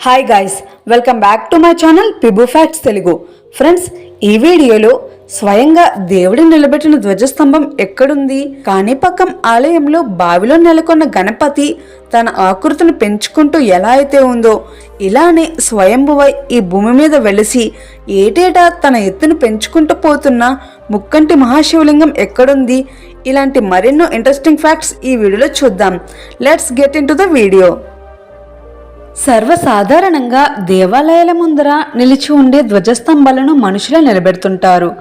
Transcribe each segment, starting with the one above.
Hi guys welcome back to my channel పిబు facts Telugu friends ఈ వీడియోలో స్వయంగా దేవుడి నిలబెట్టిన ధ్వజస్తంభం ఎక్కడుంది? కాణిపక్కం ఆలయంలో బావిలో నెలకొన్న గణపతి తన ఆకృతిని పెంచుకుంటూ ఎలా అయితే ఉందో ఇలానే స్వయంభువై ఈ భూమి మీద వెలిసి ఏటేటా తన ఎత్తును పెంచుకుంటూ పోతున్న ముక్కంటి మహాశివలింగం ఎక్కడుంది? ఇలాంటి మరెన్నో ఇంట్రెస్టింగ్ ఫ్యాక్ట్స్ ఈ వీడియోలో చూద్దాం. Let's get into the video సర్వసాధారణంగా దేవాలయాల ముందర నిలిచి ఉండే ధ్వజస్తంభాలను మనుషులే నిలబెడుతుంటారు.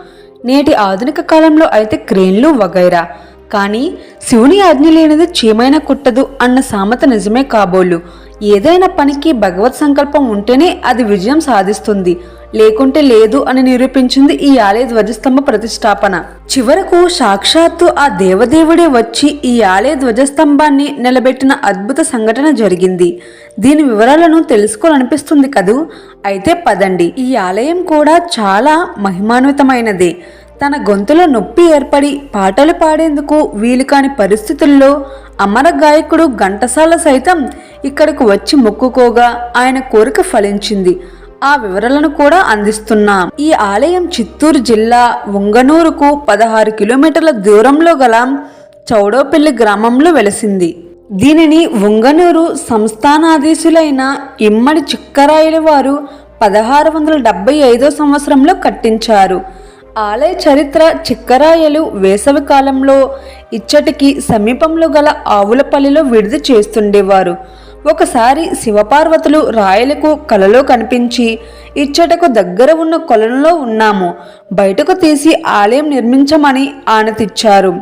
నేటి ఆధునిక కాలంలో అయితే క్రేన్లు వగైరా. కానీ శివుని ఆజ్ఞ లేనిది చీమైన కుట్టదు అన్న సామెత నిజమే కాబోలు. ఏదైనా పనికి భగవత్ సంకల్పం ఉంటేనే అది విజయం సాధిస్తుంది. లేకుంటే లేదు అని నిరూపించింది ఈ ఆలయ ధ్వజస్తంభ ప్రతిష్టాపన. చివరకు సాక్షాత్తు ఆ దేవదేవుడే వచ్చి ఈ ఆలయ ధ్వజస్తంభాన్ని నిలబెట్టిన అద్భుత సంఘటన జరిగింది. దీని వివరాలను తెలుసుకోవాలనిపిస్తుంది కదూ? అయితే పదండి. ఈ ఆలయం కూడా చాలా మహిమాన్వితమైనదే. తన గొంతులో నొప్పి ఏర్పడి పాటలు పాడేందుకు వీలు కాని పరిస్థితుల్లో అమర గాయకుడు ఘంటసాల సైతం ఇక్కడకు వచ్చి మొక్కుకోగా ఆయన కోరిక ఫలించింది. ఆ వివరాలను కూడా అందిస్తున్నాం. ఈ ఆలయం చిత్తూరు జిల్లా ఉంగనూరుకు పదహారు కిలోమీటర్ల దూరంలో గల చౌడోపల్లి గ్రామంలో వెలసింది. దీనిని ఉంగనూరు సంస్థానాధీశులైన ఇమ్మడి చిక్కరాయల వారు పదహారు వందల డెబ్బై ఐదో సంవత్సరంలో కట్టించారు. ఆలయ చరిత్ర చిక్కరాయలు వేసవి కాలంలో ఇచ్చటికి సమీపంలో గల ఆవులపల్లిలో విడుదల చేస్తుండేవారు. ఒకసారి శివపార్వతులు రాయలకు కలలో కనిపించి ఇచ్చటకు దగ్గర ఉన్న కొలనులో ఉన్నాము. బయటకు తీసి ఆలయం నిర్మించమని ఆనతిచ్చారు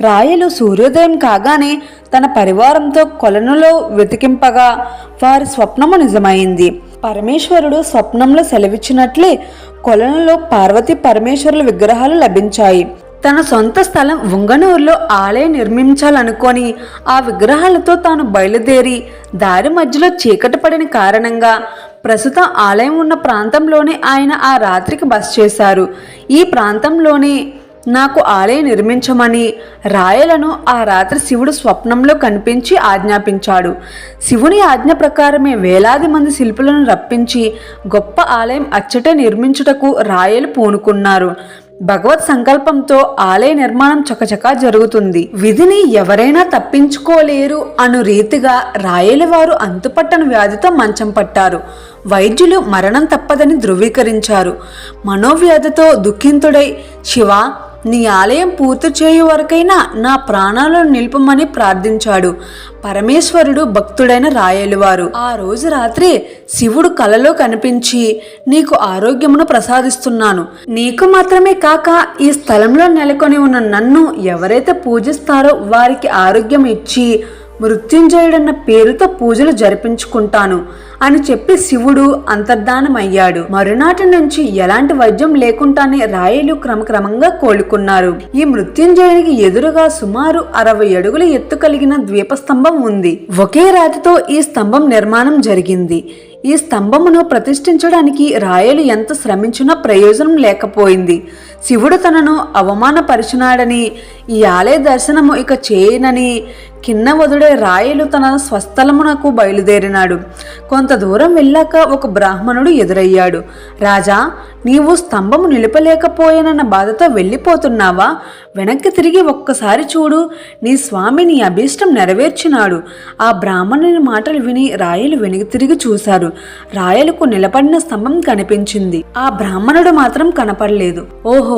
రాయలు సూర్యోదయం కాగానే తన పరివారంతో కొలనులో వెతికింపగా వారి స్వప్నము నిజమైంది. పరమేశ్వరుడు స్వప్నంలో సెలవిచ్చినట్లే కొలనులో పార్వతి పరమేశ్వరుల విగ్రహాలు లభించాయి. తన సొంత స్థలం ఉంగనూరులో ఆలయం నిర్మించాలనుకొని ఆ విగ్రహాలతో తాను బయలుదేరి దారి మధ్యలో చీకటి పడిన కారణంగా ప్రస్తుతం ఆలయం ఉన్న ప్రాంతంలోనే ఆయన ఆ రాత్రికి బస చేశారు. ఈ ప్రాంతంలోనే నాకు ఆలయం నిర్మించమని రాయలను ఆ రాత్రి శివుడు స్వప్నంలో కనిపించి ఆజ్ఞాపించాడు. శివుని ఆజ్ఞ ప్రకారమే వేలాది మంది శిల్పులను రప్పించి గొప్ప ఆలయం అచ్చటే నిర్మించుటకు రాయలు పూనుకున్నారు. భగవత్ సంకల్పంతో ఆలయ నిర్మాణం చకచకా జరుగుతుంది. విధిని ఎవరైనా తప్పించుకోలేరు అను రీతిగా రాయలవారు అంతుపట్టని వ్యాధితో మంచం పట్టారు. వైద్యులు మరణం తప్పదని ధృవీకరించారు. మనోవ్యాధితో దుఃఖింతుడై శివ నీ ఆలయం పూర్తి చేయు వరకైనా నా ప్రాణాలను నిలుపమని ప్రార్థించాడు. పరమేశ్వరుడు భక్తుడైన రాయలువారు. ఆ రోజు రాత్రి శివుడు కలలో కనిపించి నీకు ఆరోగ్యమును ప్రసాదిస్తున్నాను. నీకు మాత్రమే కాక ఈ స్థలంలో నెలకొని ఉన్న నన్ను ఎవరైతే పూజిస్తారో వారికి ఆరోగ్యం ఇచ్చి మృత్యుంజయుడన్న పేరుతో పూజలు జరిపించుకుంటాను. అని చెప్పి శివుడు అంతర్ధానమయ్యాడు. మరునాటి నుంచి ఎలాంటి వైద్యం లేకుండానే రాయలు క్రమక్రమంగా కోలుకున్నారు. ఈ మృత్యుంజయునికి ఎదురుగా సుమారు అరవై అడుగుల ఎత్తు కలిగిన ద్వీపస్తంభం ఉంది. ఒకే రాతితో ఈ స్తంభం నిర్మాణం జరిగింది. ఈ స్తంభమును ప్రతిష్ఠించడానికి రాయలు ఎంత శ్రమించినా ప్రయోజనం లేకపోయింది. శివుడు తనను అవమానపరిచినాడని ఈ ఆలయ దర్శనము ఇక చేయనని కిన్న వదుడే రాయలు తన స్వస్థలమునకు బయలుదేరినాడు. కొంత దూరం వెళ్ళాక ఒక బ్రాహ్మణుడు ఎదురయ్యాడు. రాజా నీవు స్తంభము నిలపలేకపోయానన్న బాధతో వెళ్ళిపోతున్నావా? వెనక్కి తిరిగి ఒక్కసారి చూడు. నీ స్వామి నీ అభీష్టం నెరవేర్చినాడు. ఆ బ్రాహ్మణుని మాటలు విని రాయలు వెనక్కి తిరిగి చూశారు. రాయలకు నిలబడిన స్తంభం కనిపించింది. ఆ బ్రాహ్మణుడు మాత్రం కనపడలేదు. ఓహో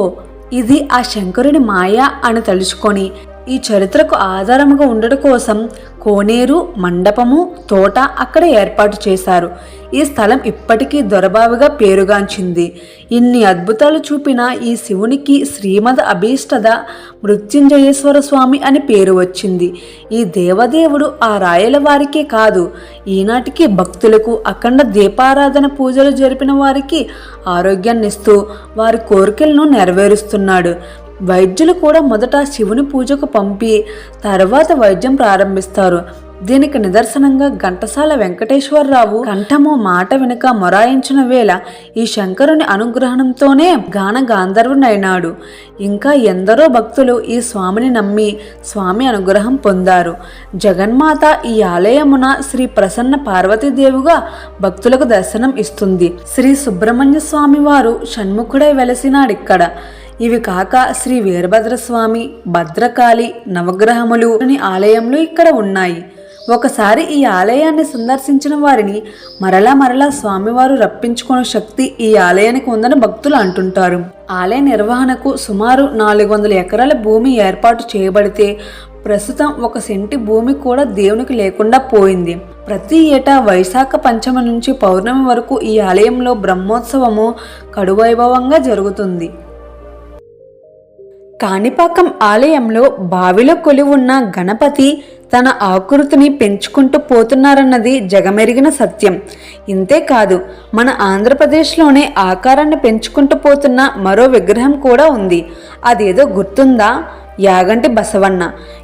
ఇది ఆ శంకరుని మాయ అని తలుచుకొని ఈ చరిత్రకు ఆధారముగా ఉండడం కోసం కోనేరు మండపము తోట అక్కడ ఏర్పాటు చేశారు. ఈ స్థలం ఇప్పటికీ దొరబావిగా పేరుగాంచింది. ఇన్ని అద్భుతాలు చూపిన ఈ శివునికి శ్రీమద అభీష్టద మృత్యుంజయేశ్వర స్వామి అని పేరు వచ్చింది. ఈ దేవదేవుడు ఆ రాయల వారికే కాదు ఈనాటికి భక్తులకు అఖండ దీపారాధన పూజలు జరిపిన వారికి ఆరోగ్యాన్నిస్తూ వారి కోరికలను నెరవేరుస్తున్నాడు. వైద్యులు కూడా మొదట శివుని పూజకు పంపి తర్వాత వైద్యం ప్రారంభిస్తారు. దీనికి నిదర్శనంగా ఘంటసాల వెంకటేశ్వరరావు కంఠము మాట వెనుక మొరాయించిన వేళ ఈ శంకరుని అనుగ్రహంతోనే గాన గాంధర్వునైనాడు. ఇంకా ఎందరో భక్తులు ఈ స్వామిని నమ్మి స్వామి అనుగ్రహం పొందారు. జగన్మాత ఈ ఆలయమున శ్రీ ప్రసన్న పార్వతీదేవిగా భక్తులకు దర్శనం ఇస్తుంది. శ్రీ సుబ్రహ్మణ్య స్వామి వారు షణ్ముఖుడై వెలసినాడిక్కడ. ఇవి కాక శ్రీ వీరభద్రస్వామి భద్రకాళి నవగ్రహములు అని ఆలయంలో ఇక్కడ ఉన్నాయి. ఒకసారి ఈ ఆలయాన్ని సందర్శించిన వారిని మరలా మరలా స్వామివారు రప్పించుకునే శక్తి ఈ ఆలయానికి ఉందని భక్తులు అంటుంటారు. ఆలయ నిర్వహణకు సుమారు నాలుగు వందల ఎకరాల భూమి ఏర్పాటు చేయబడితే ప్రస్తుతం ఒక సెంటి భూమి కూడా దేవునికి లేకుండా పోయింది. ప్రతి ఏటా వైశాఖ పంచమి నుంచి పౌర్ణమి వరకు ఈ ఆలయంలో బ్రహ్మోత్సవము కడువైభవంగా జరుగుతుంది. కాణిపాకం ఆలయంలో బావిలో కొలివున్న గణపతి తన ఆకృతిని పెంచుకుంటూ పోతున్నారన్నది జగమెరిగిన సత్యం. ఇంతేకాదు మన ఆంధ్రప్రదేశ్లోనే ఆకారాన్ని పెంచుకుంటూ పోతున్న మరో విగ్రహం కూడా ఉంది. అదేదో గుర్తుందా? యాగంటి బసవన్న.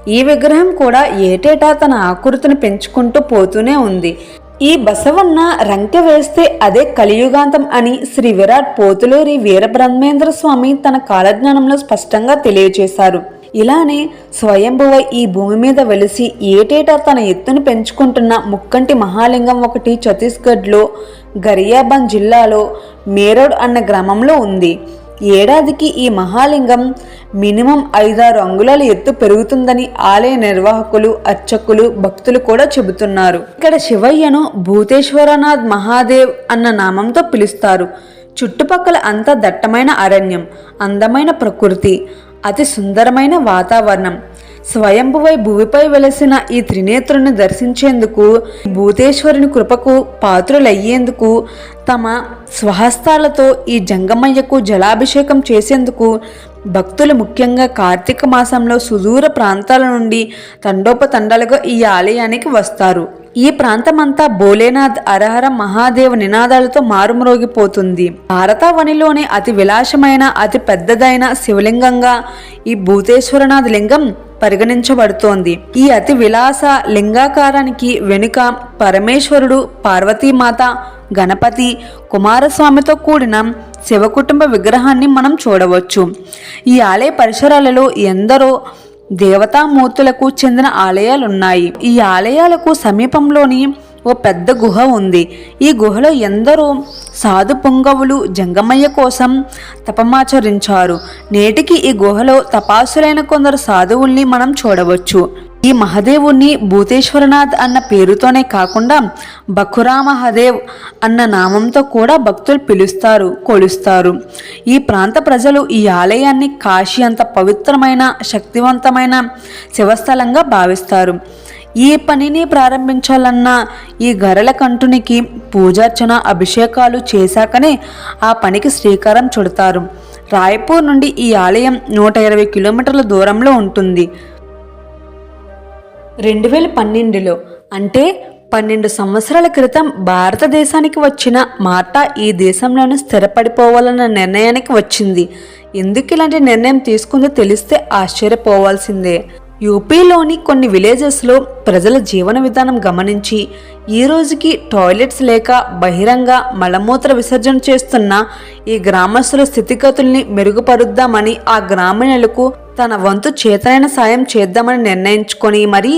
ఈ విగ్రహం కూడా ఏటేటా తన ఆకృతిని పెంచుకుంటూ పోతూనే ఉంది. ఈ బసవన్న రంకె వేస్తే అదే కలియుగాంతం అని శ్రీ విరాట్ పోతులూరి వీరబ్రహ్మేంద్ర స్వామి తన కాలజ్ఞానంలో స్పష్టంగా తెలియజేశారు ఇలానే స్వయంభువ ఈ భూమి మీద వెలిసి ఏటేటా తన ఎత్తును పెంచుకుంటున్న ముక్కంటి మహాలింగం ఒకటి ఛత్తీస్గఢ్లో గరియాబంద్ జిల్లాలో మేరోడ్ అన్న గ్రామంలో ఉంది. ఏడాదికి ఈ మహాలింగం మినిమం ఐదారు అంగుళాల ఎత్తు పెరుగుతుందని ఆలయ నిర్వాహకులు అర్చకులు భక్తులు కూడా చెబుతున్నారు. ఇక్కడ శివయ్యను భూతేశ్వరనాథ్ మహాదేవ్ అన్న నామంతో పిలుస్తారు. చుట్టుపక్కల అంతా దట్టమైన అరణ్యం అందమైన ప్రకృతి అతి సుందరమైన వాతావరణం. స్వయంభువై భూమిపై వెలసిన ఈ త్రినేత్రుని దర్శించేందుకు భూతేశ్వరుని కృపకు పాత్రులయ్యేందుకు తమ స్వహస్తాలతో ఈ జంగమయ్యకు జలాభిషేకం చేసేందుకు భక్తులు ముఖ్యంగా కార్తీక మాసంలో సుదూర ప్రాంతాల నుండి తండోపతండాలుగా ఈ ఆలయానికి వస్తారు. ఈ ప్రాంతమంతా భోలేనాథ్ అరహర మహాదేవ నినాదాలతో మారుమ్రోగిపోతుంది. భారతావనిలోని అతి విలాసమైన అతి పెద్దదైన శివలింగంగా ఈ భూతేశ్వరనాథ్ లింగం పరిగణించబడుతోంది. ఈ అతి విలాస లింగాకారానికి వెనుక పరమేశ్వరుడు పార్వతీమాత గణపతి కుమారస్వామితో కూడిన శివకుటుంబ విగ్రహాన్ని మనం చూడవచ్చు. ఈ ఆలయ పరిసరాలలో ఎందరో దేవతామూర్తులకు చెందిన ఆలయాలున్నాయి. ఈ ఆలయాలకు సమీపంలోని ఓ పెద్ద గుహ ఉంది. ఈ గుహలో ఎందరో సాధు పుంగవులు జంగమయ్య కోసం తపమాచరించారు. నేటికి ఈ గుహలో తపాసులైన కొందరు సాధువుల్ని మనం చూడవచ్చు. ఈ మహదేవుణ్ణి భూతేశ్వరనాథ్ అన్న పేరుతోనే కాకుండా బకురా మహదేవ్ అన్న నామంతో కూడా భక్తులు పిలుస్తారు కొలుస్తారు. ఈ ప్రాంత ప్రజలు ఈ ఆలయాన్ని కాశీ అంత పవిత్రమైన శక్తివంతమైన శివస్థలంగా భావిస్తారు. ఈ పనిని ప్రారంభించాలన్న ఈ గరల కంటునికి పూజార్చన అభిషేకాలు చేశాకనే ఆ పనికి శ్రీకారం చుడతారు. రాయపూర్ నుండి ఈ ఆలయం నూట ఇరవై కిలోమీటర్ల దూరంలో ఉంటుంది. రెండు వేల పన్నెండులో అంటే పన్నెండు సంవత్సరాల క్రితం భారతదేశానికి వచ్చిన మార్టా ఈ దేశంలోనే స్థిరపడిపోవాలన్న నిర్ణయానికి వచ్చింది. ఎందుకు ఇలాంటి నిర్ణయం తీసుకుందో తెలిస్తే ఆశ్చర్యపోవాల్సిందే. యూపీలోని కొన్ని విలేజెస్లో ప్రజల జీవన విధానం గమనించి ఈ రోజుకి టాయిలెట్స్ లేక బహిరంగ మలమూత్ర విసర్జన చేస్తున్న ఈ గ్రామస్తుల స్థితిగతుల్ని మెరుగుపరుద్దామని ఆ గ్రామీణులకు తన వంతు చేతనైన సాయం చేద్దామని నిర్ణయించుకొని మరి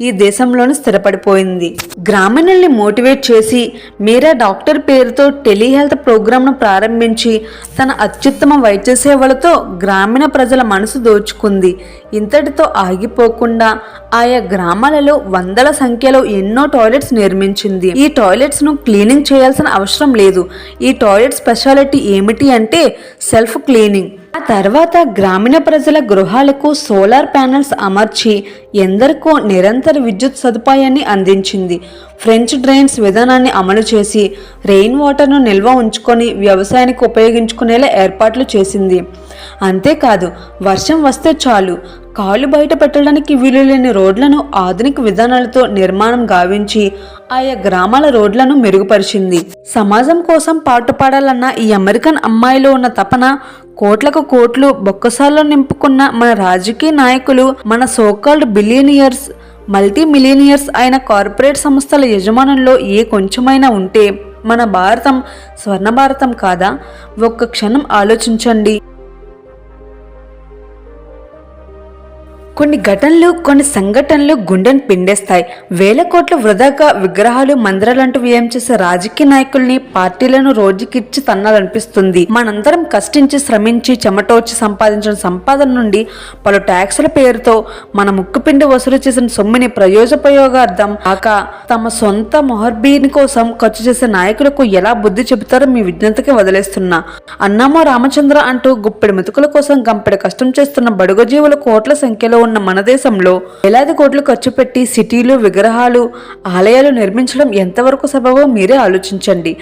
ఈ దేశంలోనే స్థిరపడిపోయింది. గ్రామీణుల్ని మోటివేట్ చేసి మీరా డాక్టర్ పేరుతో టెలిహెల్త్ ప్రోగ్రాంను ప్రారంభించి తన అత్యుత్తమ వైద్య సేవలతో గ్రామీణ ప్రజల మనసు దోచుకుంది. ఇంతటితో ఆగిపోకుండా ఆయా గ్రామాలలో వందల సంఖ్యలో ఎన్నో టాయిలెట్స్ నిర్మించింది. ఈ టాయిలెట్స్ను క్లీనింగ్ చేయాల్సిన అవసరం లేదు. ఈ టాయిలెట్ స్పెషాలిటీ ఏమిటి అంటే సెల్ఫ్ క్లీనింగ్. ఆ తర్వాత గ్రామీణ ప్రజల గృహాలకు సోలార్ ప్యానెల్స్ అమర్చి ఎందరికో నిరంతర విద్యుత్ సదుపాయాన్ని అందించింది. ఫ్రెంచ్ డ్రైన్స్ విధానాన్ని అమలు చేసి రెయిన్ వాటర్ను నిల్వ ఉంచుకొని వ్యవసాయానికి ఉపయోగించుకునేలా ఏర్పాట్లు చేసింది. అంతేకాదు వర్షం వస్తే చాలు. కాలు బయట పెట్టడానికి వీలు లేని రోడ్లను ఆధునిక విధానాలతో నిర్మాణం గావించి ఆయా గ్రామాల రోడ్లను మెరుగుపరిచింది. సమాజం కోసం పాటుపడాలన్న ఈ అమెరికన్ అమ్మాయిలో ఉన్న తపన కోట్లకు కోట్లు బొక్కసాల్లో నింపుకున్న మన రాజకీయ నాయకులు మన so called billionaires multi millionaires అయిన కార్పొరేట్ సంస్థల యజమానుల్లో ఏ కొంచెమైనా ఉంటే మన భారతం స్వర్ణ భారతం కాదా? ఒక్క క్షణం ఆలోచించండి. కొన్ని ఘటనలు కొన్ని సంఘటనలు గుండెను పిండేస్తాయి. వేల కోట్ల వృధాగా విగ్రహాలు మందిరాలంటూ వ్యయం చేసే రాజకీయ నాయకుల్ని పార్టీలను రోజుకిచ్చి తన్నాలనిపిస్తుంది. మనందరం కష్టించి శ్రమించి చెమటోచి సంపాదించిన సంపాదన నుండి పలు ట్యాక్సుల పేరుతో మన ముక్కుపిండి వసూలు చేసిన సొమ్ముని ప్రయోజపయోగార్థం కాక తమ సొంత మొహర్బీని కోసం ఖర్చు చేసే నాయకులకు ఎలా బుద్ధి చెబుతారో మీ విజ్ఞతకి వదిలేస్తున్నా. అన్నామో రామచంద్ర అంటూ గుప్పెడి మెతుకుల కోసం గంపెడి కష్టం చేస్తున్న బడుగజీవుల కోట్ల సంఖ్యలో ఉన్న మన దేశంలో వేలాది కోట్లు ఖర్చు పెట్టి సిటీలు విగ్రహాలు ఆలయాలు నిర్మించడం ఎంతవరకు సబబో మీరే ఆలోచించండి.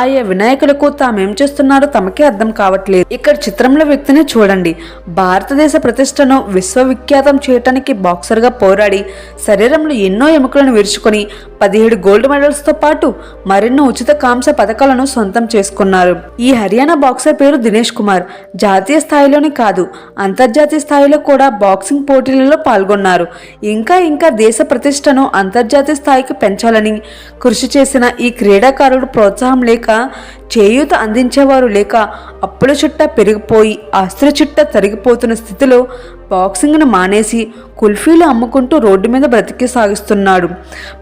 ఆయా వినాయకులకు తామేం చేస్తున్నారో తమకే అర్థం కావట్లేదు. ఇక్కడ చిత్రంలో వ్యక్తిని చూడండి. భారతదేశ ప్రతిష్టను విశ్వవిఖ్యాతం చేయటానికి బాక్సర్గా పోరాడి శరీరంలో ఎన్నో ఎముకలను విరుచుకొని పదిహేడు గోల్డ్ మెడల్స్తో పాటు మరెన్నో ఉచిత కాంస పథకాలను సొంతం చేసుకున్నారు. ఈ హర్యానా బాక్సర్ పేరు దినేష్ కుమార్. జాతీయ స్థాయిలోనే కాదు అంతర్జాతీయ స్థాయిలో కూడా బాక్సింగ్ పోటీలలో పాల్గొన్నారు. ఇంకా ఇంకా దేశ ప్రతిష్టను అంతర్జాతీయ స్థాయికి పెంచాలని కృషి చేసిన ఈ క్రీడాకారుడు ప్రోత్సాహం లేక చేయూత అందించేవారు లేక అప్పుల చుట్ట పెరిగిపోయి ఆస్తుల చుట్ట తరిగిపోతున్న స్థితిలో బాక్సింగ్ను మానేసి కుల్ఫీలు అమ్ముకుంటూ రోడ్డు మీద బ్రతికి సాగిస్తున్నాడు.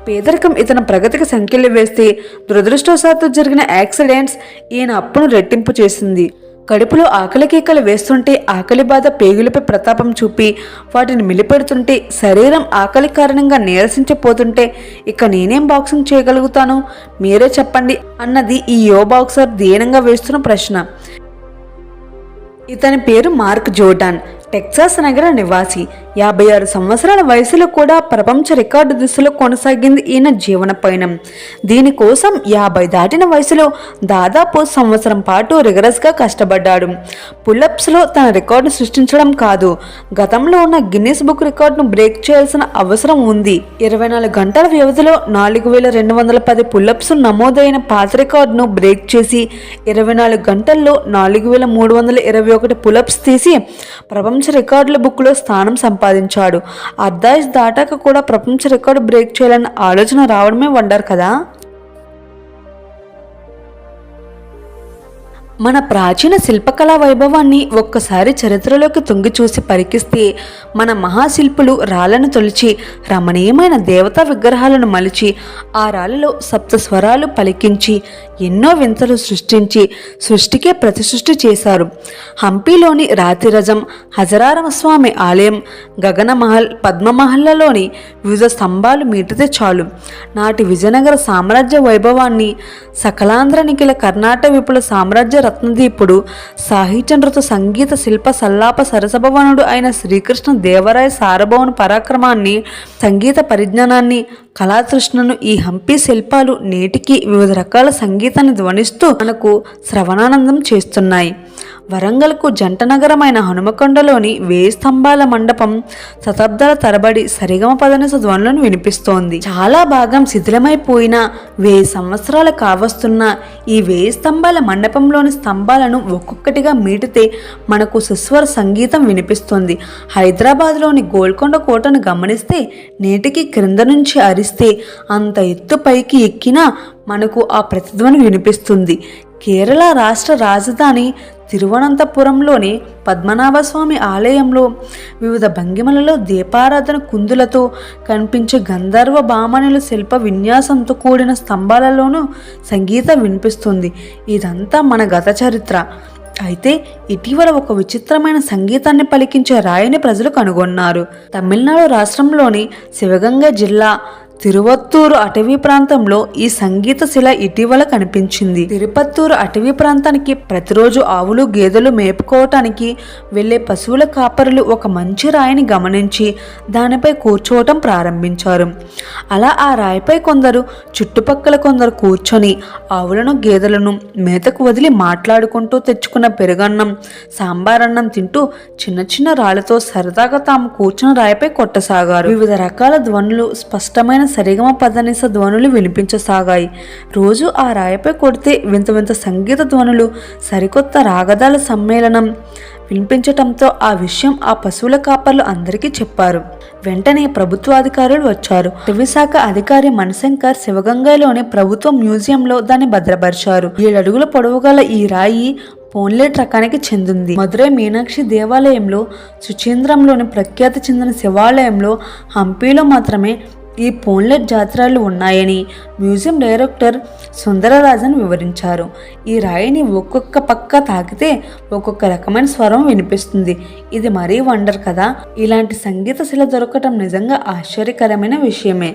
పేదరికం ఇతని ప్రగతికి సంఖ్యలు వేస్తే దురదృష్టవశాత్తు జరిగిన యాక్సిడెంట్స్ ఈయన అప్పును రెట్టింపు చేసింది. కడుపులో ఆకలి కేకలు వేస్తుంటే ఆకలి బాధ పేగులపై ప్రతాపం చూపి వాటిని మిలిపెడుతుంటే శరీరం ఆకలి కారణంగా నీరసించిపోతుంటే ఇక నేనేం బాక్సింగ్ చేయగలుగుతాను? మీరే చెప్పండి అన్నది ఈ యో బాక్సర్ దీనంగా వేస్తున్న ప్రశ్న. ఇతని పేరు మార్క్ జోర్డాన్. టెక్సాస్ నగర నివాసి. యాభై ఆరు సంవత్సరాల వయసులో కూడా ప్రపంచ రికార్డు దిశలో కొనసాగింది ఈయన జీవన పయనం. దీనికోసం యాభై దాటిన వయసులో దాదాపు సంవత్సరం పాటు రిగరస్గా కష్టపడ్డాడు. పుల్లప్స్లో తన రికార్డు సృష్టించడం కాదు. గతంలో ఉన్న గిన్నీస్ బుక్ రికార్డును బ్రేక్ చేయాల్సిన అవసరం ఉంది. ఇరవై నాలుగు గంటల వ్యవధిలో నాలుగు వేల రెండు వందల పది పుల్లప్స్ నమోదైన పాత రికార్డును బ్రేక్ చేసి ఇరవై నాలుగు గంటల్లో నాలుగు వేల మూడు వందల ఇరవై ఒకటి పులప్స్ తీసి ప్రపంచ ప్రపంచ రికార్డుల బుక్లో స్థానం సంపాదించాడు. అర్ధాయిస్ దాటాక కూడా ప్రపంచ రికార్డు బ్రేక్ చేయాలన్న ఆలోచన రావడమే వండర్ కదా? మన ప్రాచీన శిల్పకళా వైభవాన్ని ఒక్కసారి చరిత్రలోకి తొంగి చూసి పరికిస్తే మన మహాశిల్పులు రాళ్ళను తొలిచి రమణీయమైన దేవతా విగ్రహాలను మలిచి ఆ రాళ్ళలో సప్త స్వరాలు పలికించి ఎన్నో వింతలు సృష్టించి సృష్టికే ప్రతి సృష్టి చేశారు. హంపీలోని రాతిరజం హజరారమస్వామి ఆలయం గగనమహల్ పద్మమహల్లలోని వివిధ స్తంభాలు మీటితే చాలు. నాటి విజయనగర సామ్రాజ్య వైభవాన్ని సకలాంధ్ర నిఖిల కర్ణాటక విపుల సామ్రాజ్య రత్నదీపుడు సాహిత్య సంగీత శిల్ప సల్లాప సరసభవనుడు అయిన శ్రీకృష్ణ దేవరాయ సారభవన పరాక్రమాన్ని సంగీత పరిజ్ఞానాన్ని కళాతృష్ణను ఈ హంపి శిల్పాలు నేటికి వివిధ రకాల సంగీతాన్ని ధ్వనిస్తూ మనకు శ్రవణానందం చేస్తున్నాయి. వరంగల్కు జంట నగరమైన హనుమకొండలోని వేయి స్తంభాల మండపం శతాబ్దాల తరబడి సరిగమ పదనిస ధ్వనులను వినిపిస్తోంది. చాలా భాగం శిథిలమైపోయిన వేయి సంవత్సరాలు కావస్తున్న ఈ వేయి స్తంభాల మండపంలోని స్తంభాలను ఒక్కొక్కటిగా మీటితే మనకు సుస్వర సంగీతం వినిపిస్తుంది. హైదరాబాద్లోని గోల్కొండ కోటను గమనిస్తే నేటికి క్రింద నుంచి అరిస్తే అంత ఎత్తు పైకి ఎక్కినా మనకు ఆ ప్రతిధ్వని వినిపిస్తుంది. కేరళ రాష్ట్ర రాజధాని తిరువనంతపురంలోని పద్మనాభస్వామి ఆలయంలో వివిధ భంగిమలలో దీపారాధన కుందులతో కనిపించే గంధర్వ భామణుల శిల్ప విన్యాసంతో కూడిన స్తంభాలలోనూ సంగీతం వినిపిస్తుంది. ఇదంతా మన గత చరిత్ర. అయితే ఇటీవల ఒక విచిత్రమైన సంగీతాన్ని పలికించే రాయిని ప్రజలు కనుగొన్నారు. తమిళనాడు రాష్ట్రంలోని శివగంగ జిల్లా తిరువత్తూరు అటవీ ప్రాంతంలో ఈ సంగీత శిల ఇటీవల కనిపించింది. తిరుపత్తూరు అటవీ ప్రాంతానికి ప్రతిరోజు ఆవులు గేదెలు మేపుకోవటానికి వెళ్ళే పశువుల కాపరులు ఒక మంచి రాయిని గమనించి దానిపై కూర్చోవటం ప్రారంభించారు. అలా ఆ రాయిపై కొందరు చుట్టుపక్కల కొందరు కూర్చొని ఆవులను గేదెలను మేతకు వదిలి మాట్లాడుకుంటూ తెచ్చుకున్న పెరుగన్నం సాంబారన్నం తింటూ చిన్న చిన్న రాళ్ళతో సరదాగా తాము కూర్చున్న రాయిపై కొట్టసాగారు. వివిధ రకాల ధ్వనులు స్పష్టమైన సరిగమ పదనిస ధ్వనులు వినిపించసాగాయి. రోజు ఆ రాయిపై కొడితే వింత వింత సంగీత ధ్వనులు సరికొత్త రాగదాల సమ్మేళనం వినిపించటంతో ఆ విషయం ఆ పశువుల కాపర్లు అందరికీ చెప్పారు. వెంటనే ప్రభుత్వాధికారులు వచ్చారు. విశాఖ అధికారి మణిశంకర్ శివగంగలోని ప్రభుత్వ మ్యూజియంలో దాన్ని భద్రపరిచారు. ఏడు అడుగుల పొడవు గల ఈ రాయి పోన్లెట్ రకానికి చెందింది. మధురై మీనాక్షి దేవాలయంలో సుచీంద్రంలోని ప్రఖ్యాతి చెందిన శివాలయంలో హంపీలో మాత్రమే ఈ పోన్లెట్ జాతరాలు ఉన్నాయని మ్యూజియం డైరెక్టర్ సుందరరాజన్ వివరించారు. ఈ రాయిని ఒక్కొక్క పక్క తాకితే ఒక్కొక్క రకమైన స్వరం వినిపిస్తుంది. ఇది మరీ వండర్ కదా? ఇలాంటి సంగీత శిల దొరకటం నిజంగా ఆశ్చర్యకరమైన విషయమే.